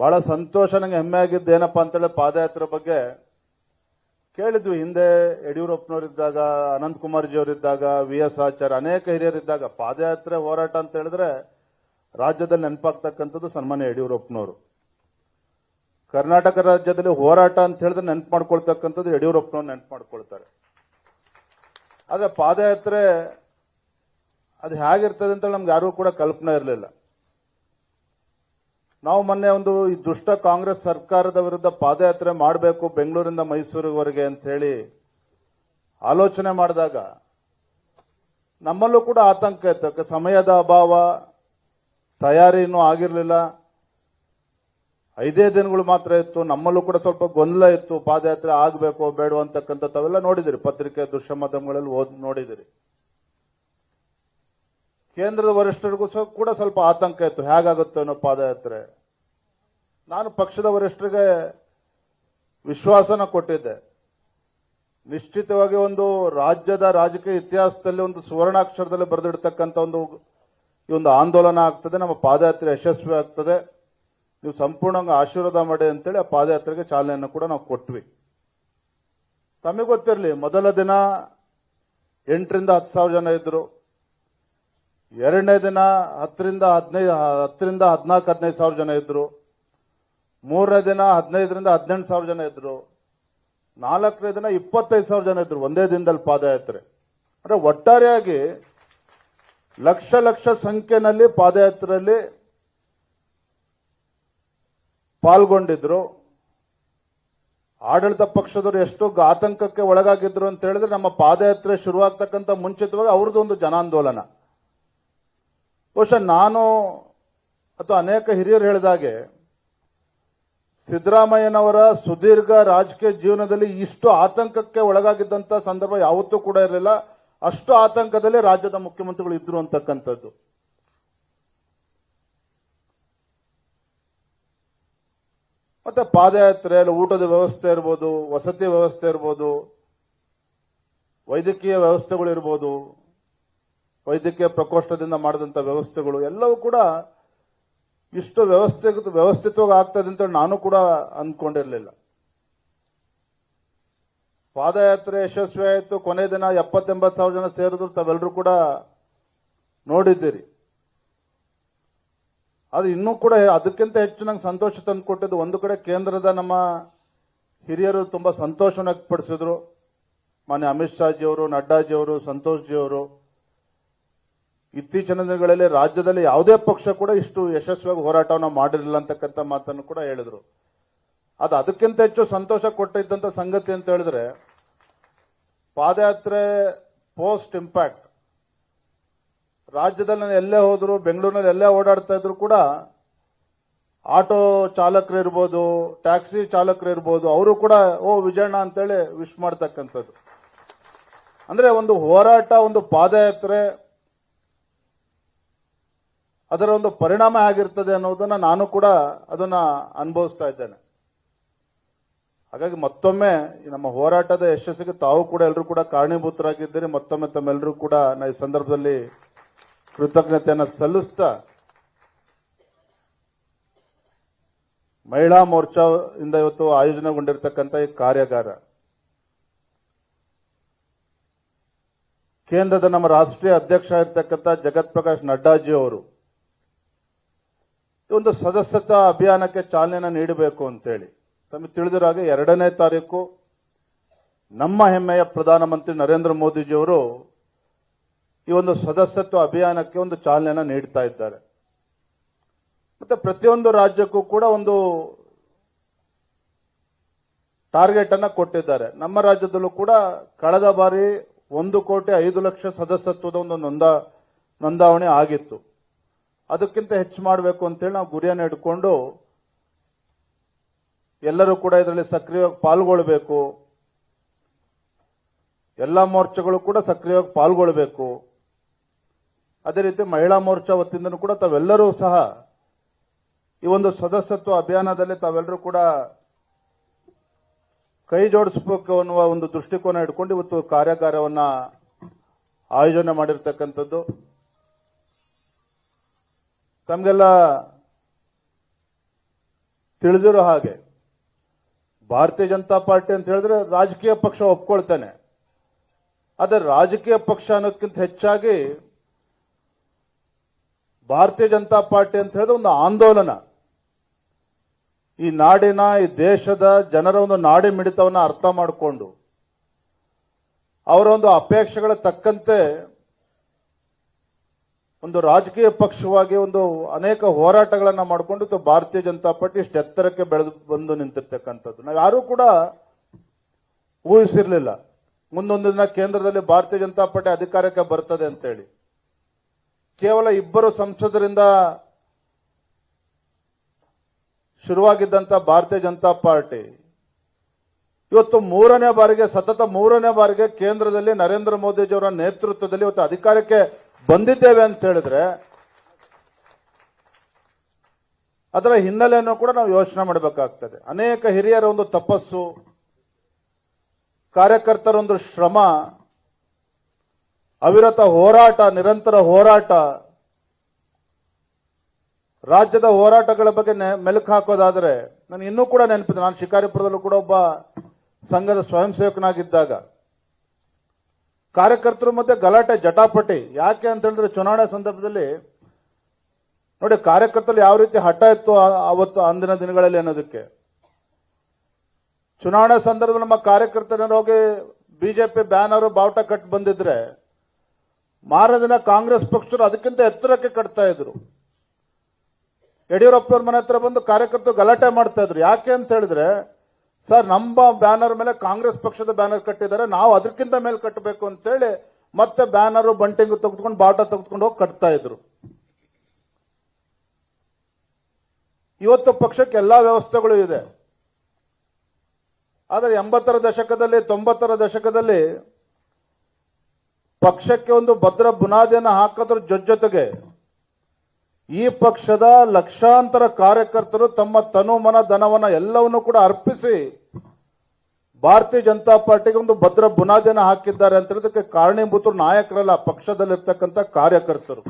ಬಹಳ ಸಂತೋಷ ನಂಗೆ ಹೆಮ್ಮೆ ಆಗಿದ್ದು ಏನಪ್ಪಾ ಅಂತೇಳಿ ಪಾದಯಾತ್ರೆ ಬಗ್ಗೆ ಕೇಳಿದ್ವಿ. ಹಿಂದೆ ಯಡಿಯೂರಪ್ಪನವರಿದ್ದಾಗ ಅನಂತ್ ಕುಮಾರ್ ಜಿಯವರಿದ್ದಾಗ ವಿ ಎಸ್ ಆಚಾರ್ಯ, ಅನೇಕ ಹಿರಿಯರಿದ್ದಾಗ ಪಾದಯಾತ್ರೆ ಹೋರಾಟ ಅಂತ ಹೇಳಿದ್ರೆ ರಾಜ್ಯದಲ್ಲಿ ನೆನಪಾಗ್ತಕ್ಕಂಥದ್ದು ಸನ್ಮಾನ್ಯ ಯಡಿಯೂರಪ್ಪನವರು. ಕರ್ನಾಟಕ ರಾಜ್ಯದಲ್ಲಿ ಹೋರಾಟ ಅಂತ ಹೇಳಿದ್ರೆ ನೆನಪು ಮಾಡ್ಕೊಳ್ತಕ್ಕಂಥದ್ದು ಯಡಿಯೂರಪ್ಪನವ್ರು ನೆನಪು ಮಾಡ್ಕೊಳ್ತಾರೆ. ಆದ್ರೆ ಪಾದಯಾತ್ರೆ ಅದು ಹೇಗಿರ್ತದೆ ಅಂತ ನಮ್ಗೆ ಯಾರೂ ಕೂಡ ಕಲ್ಪನೆ ಇರಲಿಲ್ಲ. ನಾವು ಮೊನ್ನೆ ಒಂದು ಈ ದುಷ್ಟ ಕಾಂಗ್ರೆಸ್ ಸರ್ಕಾರದ ವಿರುದ್ಧ ಪಾದಯಾತ್ರೆ ಮಾಡಬೇಕು ಬೆಂಗಳೂರಿಂದ ಮೈಸೂರಿವರೆಗೆ ಅಂತ ಹೇಳಿ ಆಲೋಚನೆ ಮಾಡಿದಾಗ ನಮ್ಮಲ್ಲೂ ಕೂಡ ಆತಂಕ ಇತ್ತು. ಸಮಯದ ಅಭಾವ, ತಯಾರಿ ಇನ್ನೂ ಆಗಿರಲಿಲ್ಲ. ಐದೇ ದಿನಗಳು ಮಾತ್ರ ಇತ್ತು. ನಮ್ಮಲ್ಲೂ ಕೂಡ ಸ್ವಲ್ಪ ಗೊಂದಲ ಇತ್ತು. ಪಾದಯಾತ್ರೆ ಆಗಬೇಕು ಬೇಡ ಅಂತಕ್ಕಂಥ ತಾವೆಲ್ಲ ನೋಡಿದಿರಿ. ಪತ್ರಿಕೆ ದೃಶ್ಯ ಮಾಧ್ಯಮಗಳಲ್ಲಿ ಓದ್ ನೋಡಿದಿರಿ. ಕೇಂದ್ರದ ವರಿಷ್ಠರಿಗೂ ಸಹ ಕೂಡ ಸ್ವಲ್ಪ ಆತಂಕ ಇತ್ತು. ಹೇಗಾಗುತ್ತೋ ಅನ್ನೋ ಪಾದಯಾತ್ರೆ. ನಾನು ಪಕ್ಷದ ವರಿಷ್ಠರಿಗೆ ವಿಶ್ವಾಸನ ಕೊಟ್ಟಿದ್ದೆ. ನಿಶ್ಚಿತವಾಗಿ ಒಂದು ರಾಜ್ಯದ ರಾಜಕೀಯ ಇತಿಹಾಸದಲ್ಲಿ ಒಂದು ಸುವರ್ಣಾಕ್ಷರದಲ್ಲಿ ಬರೆದಿಡ್ತಕ್ಕಂಥ ಒಂದು ಈ ಒಂದು ಆಂದೋಲನ ಆಗ್ತದೆ. ನಮ್ಮ ಪಾದಯಾತ್ರೆ ಯಶಸ್ವಿ ಆಗ್ತದೆ. ನೀವು ಸಂಪೂರ್ಣವಾಗಿ ಆಶೀರ್ವಾದ ಮಾಡಿ ಅಂತೇಳಿ ಆ ಪಾದಯಾತ್ರೆಗೆ ಚಾಲನೆಯನ್ನು ಕೂಡ ನಾವು ಕೊಟ್ವಿ. ತಮಗೆ ಗೊತ್ತಿರಲಿ, ಮೊದಲ ದಿನ ಎಂಟರಿಂದ ಹತ್ತು ಸಾವಿರ ಜನ ಇದ್ರು. ಎರಡನೇ ದಿನ ಹತ್ತರಿಂದ ಹದಿನೈದು ಹತ್ತರಿಂದ ಹದಿನಾಲ್ಕು, ಹದಿನೈದು ಸಾವಿರ ಜನ ಇದ್ರು. ಮೂರನೇ ದಿನ ಹದಿನೈದರಿಂದ ಹದಿನೆಂಟು ಸಾವಿರ ಜನ ಇದ್ರು. ನಾಲ್ಕನೇ ದಿನ ಇಪ್ಪತ್ತೈದು ಸಾವಿರ ಜನ ಇದ್ರು ಒಂದೇ ದಿನದಲ್ಲಿ ಪಾದಯಾತ್ರೆ. ಅಂದ್ರೆ ಒಟ್ಟಾರೆಯಾಗಿ ಲಕ್ಷ ಲಕ್ಷ ಸಂಖ್ಯೆನಲ್ಲಿ ಪಾದಯಾತ್ರೆಯಲ್ಲಿ ಪಾಲ್ಗೊಂಡಿದ್ರು. ಆಡಳಿತ ಪಕ್ಷದವರು ಎಷ್ಟು ಆತಂಕಕ್ಕೆ ಒಳಗಾಗಿದ್ರು ಅಂತ ಹೇಳಿದ್ರೆ ನಮ್ಮ ಪಾದಯಾತ್ರೆ ಶುರುವಾಗ್ತಕ್ಕಂಥ ಮುಂಚಿತವಾಗಿ ಅವ್ರದ್ದು ಒಂದು ಜನಾಂದೋಲನ. ಬಹುಶಃ ನಾನು ಅಥವಾ ಅನೇಕ ಹಿರಿಯರು ಹೇಳಿದಾಗೆ ಸಿದ್ದರಾಮಯ್ಯನವರ ಸುದೀರ್ಘ ರಾಜಕೀಯ ಜೀವನದಲ್ಲಿ ಇಷ್ಟು ಆತಂಕಕ್ಕೆ ಒಳಗಾಗಿದ್ದಂಥ ಸಂದರ್ಭ ಯಾವತ್ತೂ ಕೂಡ ಇರಲಿಲ್ಲ. ಅಷ್ಟು ಆತಂಕದಲ್ಲಿ ರಾಜ್ಯದ ಮುಖ್ಯಮಂತ್ರಿಗಳು ಇದ್ರು ಅಂತಕ್ಕಂಥದ್ದು. ಮತ್ತೆ ಪಾದಯಾತ್ರೆಯಲ್ಲಿ ಊಟದ ವ್ಯವಸ್ಥೆ ಇರ್ಬೋದು, ವಸತಿ ವ್ಯವಸ್ಥೆ ಇರ್ಬೋದು, ವೈದ್ಯಕೀಯ ವ್ಯವಸ್ಥೆಗಳು ಇರ್ಬೋದು ವೈದ್ಯಕೀಯ ಪ್ರಕೋಷ್ಠದಿಂದ ಮಾಡಿದಂತ ವ್ಯವಸ್ಥೆಗಳು ಎಲ್ಲವೂ ಕೂಡ ಇಷ್ಟು ವ್ಯವಸ್ಥೆ, ವ್ಯವಸ್ಥಿತವಾಗಿ ಆಗ್ತದೆ ಅಂತ ನಾನು ಕೂಡ ಅಂದ್ಕೊಂಡಿರಲಿಲ್ಲ ಪಾದಯಾತ್ರೆ ಯಶಸ್ವಿ ಆಯಿತು. ಕೊನೆ ದಿನ ಎಪ್ಪತ್ತೆಂಬತ್ತು ಸಾವಿರ ಜನ ಸೇರಿದ್ರು. ತಾವೆಲ್ಲರೂ ಕೂಡ ನೋಡಿದ್ದೀರಿ. ಆದ್ರೆ ಇನ್ನೂ ಕೂಡ ಅದಕ್ಕಿಂತ ಹೆಚ್ಚು ನಂಗೆ ಸಂತೋಷ ತಂದುಕೊಟ್ಟಿದ್ದು ಒಂದು ಕಡೆ ಕೇಂದ್ರದ ನಮ್ಮ ಹಿರಿಯರು ತುಂಬಾ ಸಂತೋಷ ವ್ಯಕ್ತಪಡಿಸಿದ್ರು. ಮಾನ್ಯ ಅಮಿತ್ ಶಾಜಿಯವರು ನಡ್ಡಾಜಿಯವರು ಸಂತೋಷ್ ಜಿಯವರು. ಇತ್ತೀಚಿನ ದಿನಗಳಲ್ಲಿ ರಾಜ್ಯದಲ್ಲಿ ಯಾವುದೇ ಪಕ್ಷ ಕೂಡ ಇಷ್ಟು ಯಶಸ್ವಿಯಾಗಿ ಹೋರಾಟವನ್ನು ಮಾಡಿರಲಿಲ್ಲ ಅಂತಕ್ಕಂಥ ಮಾತನ್ನು ಕೂಡ ಹೇಳಿದ್ರು. ಅದು ಅದಕ್ಕಿಂತ ಹೆಚ್ಚು ಸಂತೋಷ ಕೊಟ್ಟಿದ್ದಂತ ಸಂಗತಿ ಅಂತ ಹೇಳಿದ್ರೆ, ಪಾದಯಾತ್ರೆ ಪೋಸ್ಟ್ ಇಂಪ್ಯಾಕ್ಟ್. ರಾಜ್ಯದಲ್ಲಿ ನಾನು ಎಲ್ಲೇ ಹೋದ್ರು, ಬೆಂಗಳೂರಿನಲ್ಲಿ ಎಲ್ಲೇ ಓಡಾಡ್ತಾ ಇದ್ರು ಕೂಡ ಆಟೋ ಚಾಲಕರು ಇರ್ಬೋದು, ಟ್ಯಾಕ್ಸಿ ಚಾಲಕರು ಇರ್ಬೋದು, ಅವರು ಕೂಡ, ಓ ವಿಜಯಣ್ಣ ಅಂತೇಳಿ ವಿಶ್ ಮಾಡ್ತಕ್ಕಂಥದ್ದು. ಅಂದ್ರೆ ಒಂದು ಹೋರಾಟ, ಒಂದು ಪಾದಯಾತ್ರೆ ಅದರ ಒಂದು ಪರಿಣಾಮ ಆಗಿರ್ತದೆ ಅನ್ನೋದನ್ನ ನಾನು ಕೂಡ ಅದನ್ನ ಅನುಭವಿಸ್ತಾ ಇದ್ದೇನೆ. ಹಾಗಾಗಿ ಮತ್ತೊಮ್ಮೆ ನಮ್ಮ ಹೋರಾಟದ ಯಶಸ್ಸಿಗೆ ತಾವು ಕೂಡ ಎಲ್ಲರೂ ಕೂಡ ಕಾರಣೀಭೂತರಾಗಿದ್ದೀರಿ. ಮತ್ತೊಮ್ಮೆ ತಮ್ಮೆಲ್ಲರೂ ಕೂಡ ನಾ ಈ ಸಂದರ್ಭದಲ್ಲಿ ಕೃತಜ್ಞತೆಯನ್ನು ಸಲ್ಲಿಸ್ತಾ ಮಹಿಳಾ ಮೋರ್ಚಾ ಇಂದ ಇವತ್ತು ಆಯೋಜನೆಗೊಂಡಿರ್ತಕ್ಕಂಥ ಈ ಕಾರ್ಯಾಗಾರ ಕೇಂದ್ರದ ನಮ್ಮ ರಾಷ್ಟ್ರೀಯ ಅಧ್ಯಕ್ಷ ಇರತಕ್ಕಂಥ ಜಗತ್ ಪ್ರಕಾಶ್ ನಡ್ಡಾಜಿ ಅವರು ಒಂದು ಸದಸ್ಯತಾ ಅಭಿಯಾನಕ್ಕೆ ಚಾಲನೆ ನೀಡಬೇಕು ಅಂತೇಳಿ. ತಮಗೆ ತಿಳಿದಿರಾಗೆ ಎರಡನೇ ತಾರೀಕು ನಮ್ಮ ಹೆಮ್ಮೆಯ ಪ್ರಧಾನಮಂತ್ರಿ ನರೇಂದ್ರ ಮೋದಿಜಿಯವರು ಈ ಒಂದು ಸದಸ್ಯತ್ವ ಅಭಿಯಾನಕ್ಕೆ ಒಂದು ಚಾಲನೆ ನೀಡ್ತಾ ಇದ್ದಾರೆ. ಮತ್ತೆ ಪ್ರತಿಯೊಂದು ರಾಜ್ಯಕ್ಕೂ ಕೂಡ ಒಂದು ಟಾರ್ಗೆಟ್ ಅನ್ನ ಕೊಟ್ಟಿದ್ದಾರೆ. ನಮ್ಮ ರಾಜ್ಯದಲ್ಲೂ ಕೂಡ ಕಳೆದ ಬಾರಿ ಒಂದು ಕೋಟಿ ಐದು ಲಕ್ಷ ಸದಸ್ಯತ್ವದ ಒಂದು ನೋಂದ, ನೋಂದಾವಣೆ ಆಗಿತ್ತು. ಅದಕ್ಕಿಂತ ಹೆಚ್ಚು ಮಾಡಬೇಕು ಅಂತೇಳಿ ನಾವು ಗುರಿಯನ್ನು ಇಟ್ಕೊಂಡು ಎಲ್ಲರೂ ಕೂಡ ಇದರಲ್ಲಿ ಸಕ್ರಿಯವಾಗಿ ಪಾಲ್ಗೊಳ್ಬೇಕು. ಎಲ್ಲ ಮೋರ್ಚಾಗಳು ಕೂಡ ಸಕ್ರಿಯವಾಗಿ ಪಾಲ್ಗೊಳ್ಬೇಕು. ಅದೇ ರೀತಿ ಮಹಿಳಾ ಮೋರ್ಚಾ ವತಿಯಿಂದನೂ ಕೂಡ ತಾವೆಲ್ಲರೂ ಸಹ ಈ ಒಂದು ಸದಸ್ಯತ್ವ ಅಭಿಯಾನದಲ್ಲಿ ತಾವೆಲ್ಲರೂ ಕೂಡ ಕೈ ಜೋಡಿಸಬೇಕು ಅನ್ನುವ ಒಂದು ದೃಷ್ಟಿಕೋನ ಇಟ್ಕೊಂಡು ಇವತ್ತು ಕಾರ್ಯಾಗಾರವನ್ನು ಆಯೋಜನೆ ಮಾಡಿರ್ತಕ್ಕಂಥದ್ದು. ತಮಗೆಲ್ಲ ತಿಳಿದಿರೋ ಹಾಗೆ ಭಾರತೀಯ ಜನತಾ ಪಾರ್ಟಿ ಅಂತ ಹೇಳಿದ್ರೆ ರಾಜಕೀಯ ಪಕ್ಷ ಒಪ್ಕೊಳ್ತೇನೆ. ಆದರೆ ರಾಜಕೀಯ ಪಕ್ಷ ಅನ್ನೋಕ್ಕಿಂತ ಹೆಚ್ಚಾಗಿ ಭಾರತೀಯ ಜನತಾ ಪಾರ್ಟಿ ಅಂತ ಹೇಳಿದ್ರೆ ಒಂದು ಆಂದೋಲನ. ಈ ನಾಡಿನ, ಈ ದೇಶದ ಜನರ ಒಂದು ನಾಡಿ ಮಿಡಿತವನ್ನ ಅರ್ಥ ಮಾಡಿಕೊಂಡು ಅವರ ಒಂದು ಅಪೇಕ್ಷೆಗಳ ತಕ್ಕಂತೆ ಒಂದು ರಾಜಕೀಯ ಪಕ್ಷವಾಗಿ ಒಂದು ಅನೇಕ ಹೋರಾಟಗಳನ್ನ ಮಾಡಿಕೊಂಡು ಭಾರತೀಯ ಜನತಾ ಪಾರ್ಟಿ ಇಷ್ಟು ಎತ್ತರಕ್ಕೆ ಬೆಳೆದು ಬಂದು ನಿಂತಿರ್ತಕ್ಕಂಥದ್ದು. ನಾವು ಯಾರೂ ಕೂಡ ಊಹಿಸಿರ್ಲಿಲ್ಲ. ಮುಂದೊಂದು ದಿನ ಕೇಂದ್ರದಲ್ಲಿ ಭಾರತೀಯ ಜನತಾ ಪಾರ್ಟಿ ಅಧಿಕಾರಕ್ಕೆ ಬರ್ತದೆ ಅಂತೇಳಿ. ಕೇವಲ ಇಬ್ಬರು ಸಂಸದರಿಂದ ಶುರುವಾಗಿದ್ದಂತ ಭಾರತೀಯ ಜನತಾ ಪಾರ್ಟಿ. ಇವತ್ತು ಮೂರನೇ ಬಾರಿಗೆ, ಸತತ ಮೂರನೇ ಬಾರಿಗೆ ಕೇಂದ್ರದಲ್ಲಿ ನರೇಂದ್ರ ಮೋದಿಜಿಯವರ ನೇತೃತ್ವದಲ್ಲಿ ಇವತ್ತು ಅಧಿಕಾರಕ್ಕೆ ಬಂದಿದ್ದೇವೆ ಅಂತ ಹೇಳಿದ್ರೆ ಅದರ ಹಿನ್ನೆಲೆಯನ್ನು ಕೂಡ ನಾವು ಯೋಚನೆ ಮಾಡಬೇಕಾಗ್ತದೆ. ಅನೇಕ ಹಿರಿಯರ ಒಂದು ತಪಸ್ಸು ಕಾರ್ಯಕರ್ತರ ಒಂದು ಶ್ರಮ, ಅವಿರತ ಹೋರಾಟ, ನಿರಂತರ ಹೋರಾಟ, ರಾಜ್ಯದ ಹೋರಾಟಗಳ ಬಗ್ಗೆ ಮೆಲುಕು ಹಾಕೋದಾದ್ರೆ, ನಾನು ಇನ್ನೂ ಕೂಡ ನೆನಪಿದೆ. ನಾನು ಶಿಕಾರಿಪುರದಲ್ಲೂ ಕೂಡ ಒಬ್ಬ ಸಂಘದ ಸ್ವಯಂ ಸೇವಕನಾಗಿದ್ದಾಗ ಕಾರ್ಯಕರ್ತರ ಮತ್ತೆ ಗಲಾಟೆ, ಜಟಾಪಟಿ. ಯಾಕೆ ಅಂತ ಹೇಳಿದ್ರೆ ಚುನಾವಣೆ ಸಂದರ್ಭದಲ್ಲಿ ನೋಡಿ ಕಾರ್ಯಕರ್ತರು ಯಾವ ರೀತಿ ಹಠ ಇತ್ತು ಅವತ್ತು ಅಂದಿನ ದಿನಗಳಲ್ಲಿ ಅನ್ನೋದಕ್ಕೆ. ಚುನಾವಣೆ ಸಂದರ್ಭದಲ್ಲಿ ನಮ್ಮ ಕಾರ್ಯಕರ್ತರ ಹೋಗಿ ಬಿಜೆಪಿ ಬ್ಯಾನರ್ ಬಾವುಟ ಕಟ್ ಬಂದಿದ್ರೆ ಮಾರನೇ ದಿನ ಕಾಂಗ್ರೆಸ್ ಪಕ್ಷರು ಅದಕ್ಕಿಂತ ಎತ್ತರಕ್ಕೆ ಕಟ್ತಾ ಇದ್ರು. ಯಡಿಯೂರಪ್ಪವ್ರ ಮನೆ ಹತ್ರ ಬಂದು ಕಾರ್ಯಕರ್ತರು ಗಲಾಟೆ ಮಾಡ್ತಾ ಇದ್ರು. ಯಾಕೆ ಅಂತ ಹೇಳಿದ್ರೆ ಸರ್, ನಮ್ಮ ಬ್ಯಾನರ್ ಮೇಲೆ ಕಾಂಗ್ರೆಸ್ ಪಕ್ಷದ ಬ್ಯಾನರ್ ಕಟ್ಟಿದ್ದಾರೆ. ನಾವು ಅದಕ್ಕಿಂತ ಮೇಲೆ ಕಟ್ಟಬೇಕು ಅಂತೇಳಿ ಮತ್ತೆ ಬ್ಯಾನರ್ ಬಂಟಿಂಗ್ ತೆಗೆದುಕೊಂಡು ಬಾಟ ತೆಗೆದುಕೊಂಡು ಹೋಗಿ ಕಟ್ತಾ ಇದ್ರು. ಇವತ್ತು ಪಕ್ಷಕ್ಕೆ ಎಲ್ಲಾ ವ್ಯವಸ್ಥೆಗಳು ಇದೆ. ಆದರೆ ಎಂಬತ್ತರ ದಶಕದಲ್ಲಿ, ತೊಂಬತ್ತರ ದಶಕದಲ್ಲಿ ಪಕ್ಷಕ್ಕೆ ಒಂದು ಭದ್ರ ಬುನಾದಿಯನ್ನು ಹಾಕೋದ್ರ ಜೊತೆಗೆ ಈ ಪಕ್ಷದ ಲಕ್ಷಾಂತರ ಕಾರ್ಯಕರ್ತರು ತಮ್ಮ ತನು ಮನ ಧನವನ್ನ ಎಲ್ಲವನ್ನು ಕೂಡ ಅರ್ಪಿಸಿ ಭಾರತೀಯ ಜನತಾ ಪಾರ್ಟಿಗೆ ಒಂದು ಭದ್ರ ಬುನಾದಿಯನ್ನು ಹಾಕಿದ್ದಾರೆ ಅಂತ ಹೇಳೋದಕ್ಕೆ ಕಾರಣೀಭೂತರು ನಾಯಕರಲ್ಲ ಪಕ್ಷದಲ್ಲಿರ್ತಕ್ಕಂಥ ಕಾರ್ಯಕರ್ತರು.